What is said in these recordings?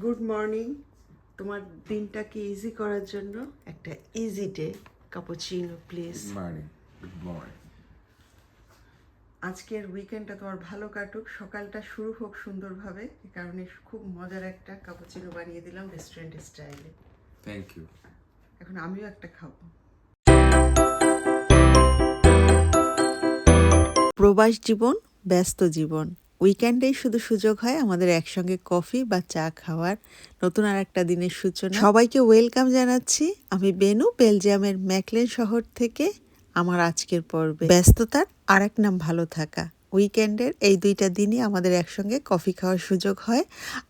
Good morning তোমার দিনটাকে easy করার জন্য? একটা easy day cappuccino please Morning. আজকের উইকেন্ডটা তোমার ভালো কাটুক। সকালটা শুরু হোক সুন্দরভাবে এ কারণে খুব মজার একটা কাপুচিনো বানিয়ে দিলাম রেস্টুরেন্ট স্টাইলে Thank ইউ এখন আমিও একটা খাব। প্রবাস জীবন ব্যস্ত জীবন। উইকেন্ডেই শুধু সুযোগ হয় আমাদের একসঙ্গে কফি বা চা খাওয়ার। নতুন আর একটা দিনের সূচনা। সবাইকে ওয়েলকাম জানাচ্ছি। আমি বেনু, বেলজিয়ামের ম্যাকলেন শহর থেকে আমার আজকের পর্বে। ব্যস্ততার আর এক নাম ভালো থাকা। উইকেন্ডের এই দুইটা দিনই আমাদের একসঙ্গে কফি খাওয়ার সুযোগ হয়।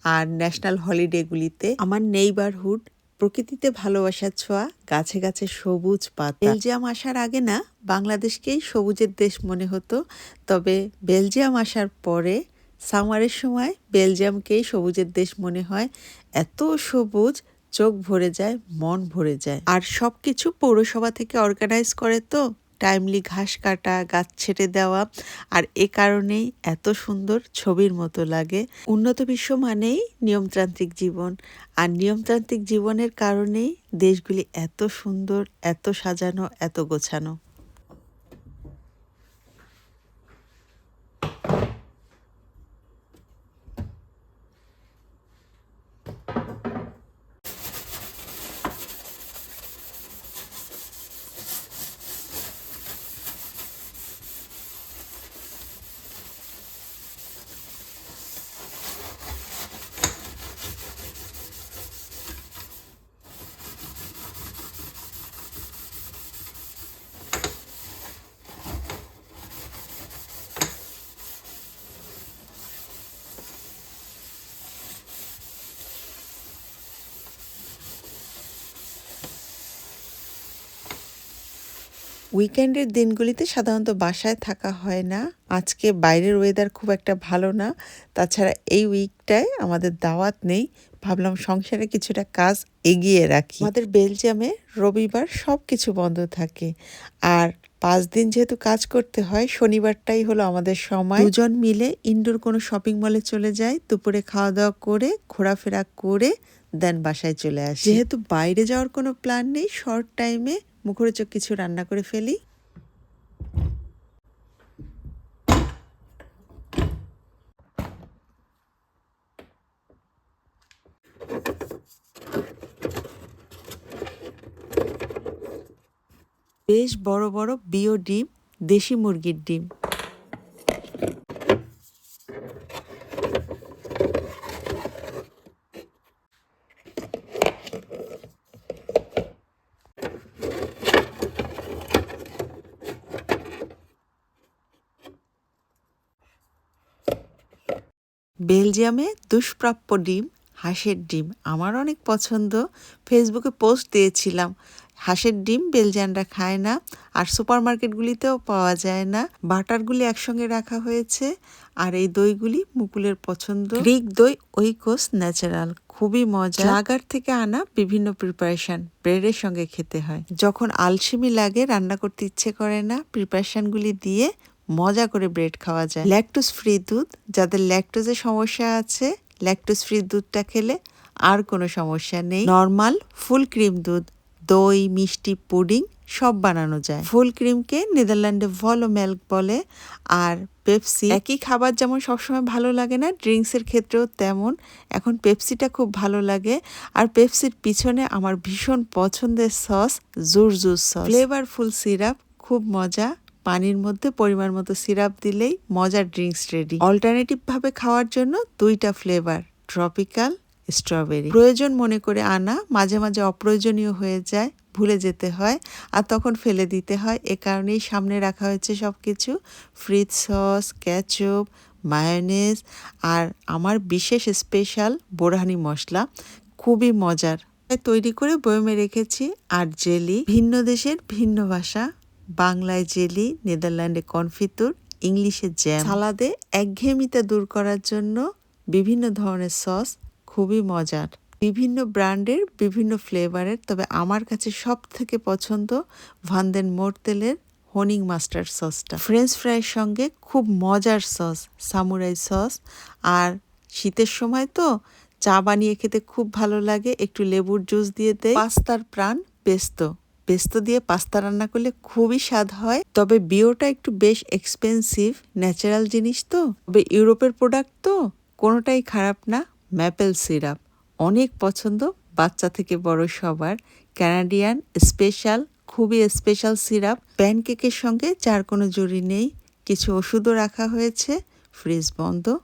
আর ন্যাশনাল হলিডেগুলিতে আমার নেইবারহুড প্রকৃতিতে ভালোবাসার ছোঁয়া, গাছে গাছে সবুজ পাতা। বেলজিয়াম আসার আগে না, বাংলাদেশকেই সবুজের দেশ মনে হতো। তবে বেলজিয়াম আসার পরে, সামারের সময় বেলজিয়ামকেই সবুজের দেশ মনে হয়। এত সবুজ, চোখ ভরে যায়, মন ভরে যায়। আর সব কিছু পৌরসভা থেকে অর্গানাইজ করে তো। টাইমলি ঘাস কাটা, গাছ ছেটে দেওয়া আর এ কারণেই এত সুন্দর ছবির মতো লাগে। উন্নত বিশ্ব মানেই নিয়মতান্ত্রিক জীবন। আর নিয়মতান্ত্রিক জীবনের কারণেই দেশগুলি এত সুন্দর, এত সাজানো, এত গোছানো। উইকেন্ডের দিনগুলিতে সাধারণত বাসায় থাকা হয় না। আজকে বাইরের ওয়েদার খুব একটা ভালো না। তাছাড়া এই উইকটায় আমাদের দাওয়াত নেই। ভাবলাম সংসারে কিছুটা কাজ এগিয়ে রাখি। আমাদের বেলজিয়ামে রবিবার সব কিছু বন্ধ থাকে। আর পাঁচ দিন যেহেতু কাজ করতে হয়, শনিবারটাই হলো আমাদের সময়। দুজন মিলে ইনডোর কোনো শপিং মলে চলে যায় দুপুরে খাওয়া দাওয়া করে, ঘোরাফেরা করে দেন বাসায় চলে আসি। যেহেতু বাইরে যাওয়ার কোনো প্ল্যান নেই শর্ট টাইমে মুখরোচক কিছু রান্না করে ফেলি। বেশ বড় বড় বিও ডিম দেশি মুরগির ডিম। বেলজিয়ামে দুষ্প্রাপ্য ডিম, হাঁসের ডিম। আমার অনেক পছন্দ। ফেসবুকে পোস্ট দিয়েছিলাম, হাঁসের ডিম বেলজিয়ানরা খায় না আর সুপার মার্কেটগুলিতেও পাওয়া যায় না। বাটারগুলি একসঙ্গে রাখা হয়েছে আর এই দইগুলি মুকুলের পছন্দ। গ্রিক দই ওইকোস ন্যাচারাল, খুবই মজা লাগার থেকে আনা বিভিন্ন প্রিপারেশন ব্রেডের সঙ্গে খেতে হয়। যখন আলসেমি লাগে, রান্না করতে ইচ্ছে করে না, প্রিপারেশনগুলি দিয়ে মজা করে ব্রেড খাওয়া যায়। ল্যাকটোজ ফ্রি দুধ, যাদের ল্যাকটোজের সমস্যা আছে ল্যাকটোজ ফ্রি দুধটা খেলে আর কোনো সমস্যা নেই। নর্মাল ফুল ক্রিম দুধ, দই, মিষ্টি, পুডিং সব বানানো যায়। ফুল ক্রিমকে নেদারল্যান্ডে ভলো মিল্ক বলে, আর পেপসি একই খাবার যেমন সবসময় ভালো লাগে না, ড্রিঙ্কসের ক্ষেত্রেও তেমন। এখন পেপসিটা খুব ভালো লাগে, আর পেপসির পিছনে আমার ভীষণ পছন্দের সস জুর জুস সস। ফ্লেভারফুল সিরাপ, খুব মজা। পানির মধ্যে পরিমাণ মতো সিরাপ দিলেই মজার ড্রিঙ্কস রেডি। অল্টারনেটিভ ভাবে খাওয়ার জন্য দুইটা ফ্লেভার ট্রপিক্যাল স্ট্রবেরি প্রয়োজন মনে করে আনা, মাঝে মাঝে অপ্রয়োজনীয় হয়ে যায়, ভুলে যেতে হয় আর তখন ফেলে দিতে হয়। এ কারণেই সামনে রাখা হয়েছে সব কিছু ফ্রিজ সস ক্যাচপ মায়োনেজ আর আমার বিশেষ স্পেশাল বোরহানি মশলা, খুবই মজার। তৈরি করে বয়মে রেখেছি আর জেলি, ভিন্ন দেশের ভিন্ন ভাষা। বাংলায় জেলি, নেদারল্যান্ডে কনফিতুর, ইংলিশে জ্যাম। সালাদে একঘেয়েমিতা দূর করার জন্য বিভিন্ন ধরনের সস খুবই মজার। বিভিন্ন ব্র্যান্ডের বিভিন্ন ফ্লেভারের, তবে আমার কাছে সব থেকে পছন্দ ভান্দেন মোরতেলের হনিং মাস্টার্ড সসটা। ফ্রেঞ্চ ফ্রাইয়ের সঙ্গে খুব মজার সস, সামুরাই সস, আর শীতের সময় তো চা বানিয়ে খেতে খুব ভালো লাগে, একটু লেবুর জুস দিয়ে দেয়। পাস্তার প্রাণ, পেস্তো। পেস্তো দিয়ে পাস্তা রান্না করলে খুবই স্বাদ হয়। তবে বিওটা একটু বেশ এক্সপেন্সিভ ন্যাচারাল জিনিস তো। তবে ইউরোপের প্রোডাক্ট তো, কোনোটাই খারাপ না। ম্যাপেল সিরাপ অনেক পছন্দ, বাচ্চা থেকে বড় সবার। ক্যানাডিয়ান স্পেশাল খুবই স্পেশাল সিরাপ প্যানকেকের সঙ্গে যার কোনো জুড়ি নেই। কিছু ওষুধও রাখা হয়েছে। ফ্রিজ বন্ধ।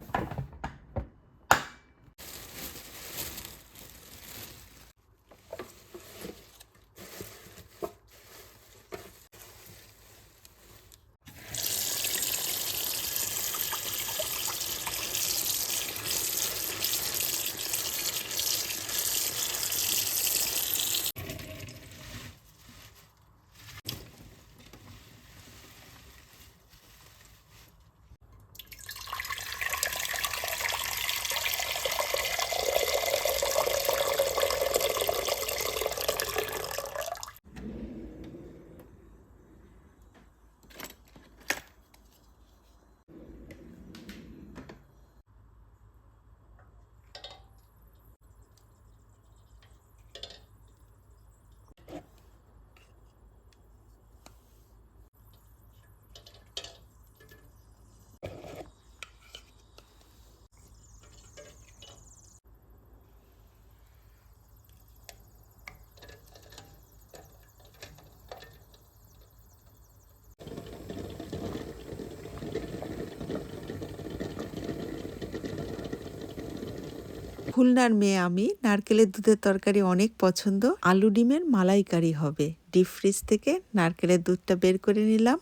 খুলনার মেয়ে আমি, নারকেলের দুধের তরকারি অনেক পছন্দ। আলু ডিমের মালাইকারি হবে। ডিপ ফ্রিজ থেকে নারকেলের দুধটা বের করে নিলাম।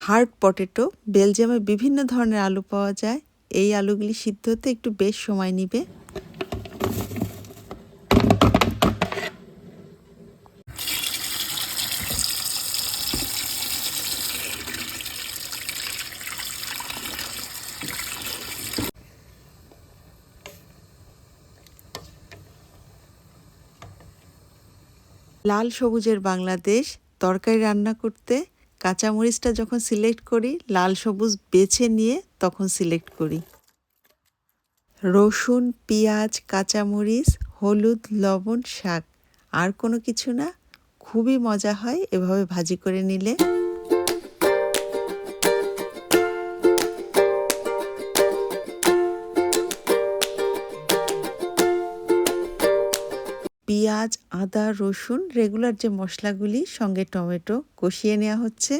হার্ড পটেটো, বেলজিয়ামে বিভিন্ন ধরনের আলু পাওয়া যায়। এই আলুগুলি সিদ্ধ হতে একটু বেশ সময় নিবে। লাল সবুজের বাংলাদেশ, তরকারি রান্না করতে কাঁচামরিচটা যখন সিলেক্ট করি, লাল সবুজ বেছে নিয়ে তখন সিলেক্ট করি। রসুন, পেঁয়াজ, কাঁচামরিচ, হলুদ, লবণ, শাক, আর কোনো কিছু না, খুবই মজা হয় এভাবে ভাজি করে নিলে। পেঁয়াজ আদা রসুন রেগুলার যে মশলাগুলি সঙ্গে টমেটো কষিয়ে নেওয়া হচ্ছে।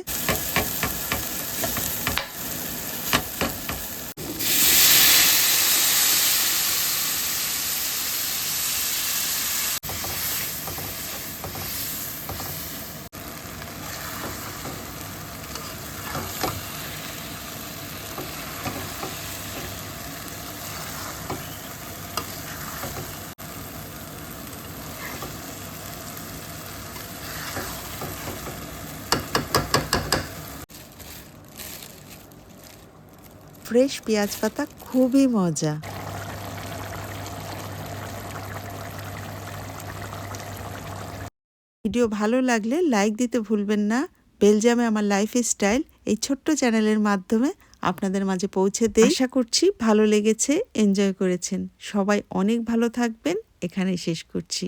ফ্রেশ পেঁয়াজ পাতা খুবই মজা। ভিডিও ভালো লাগলে লাইক দিতে ভুলবেন না। বেলজিয়ামে আমার লাইফ স্টাইল এই ছোট্ট চ্যানেলের মাধ্যমে আপনাদের মাঝে পৌঁছে দেই। আশা করছি ভালো লেগেছে, এনজয় করেছেন। সবাই অনেক ভালো থাকবেন। এখানেই শেষ করছি।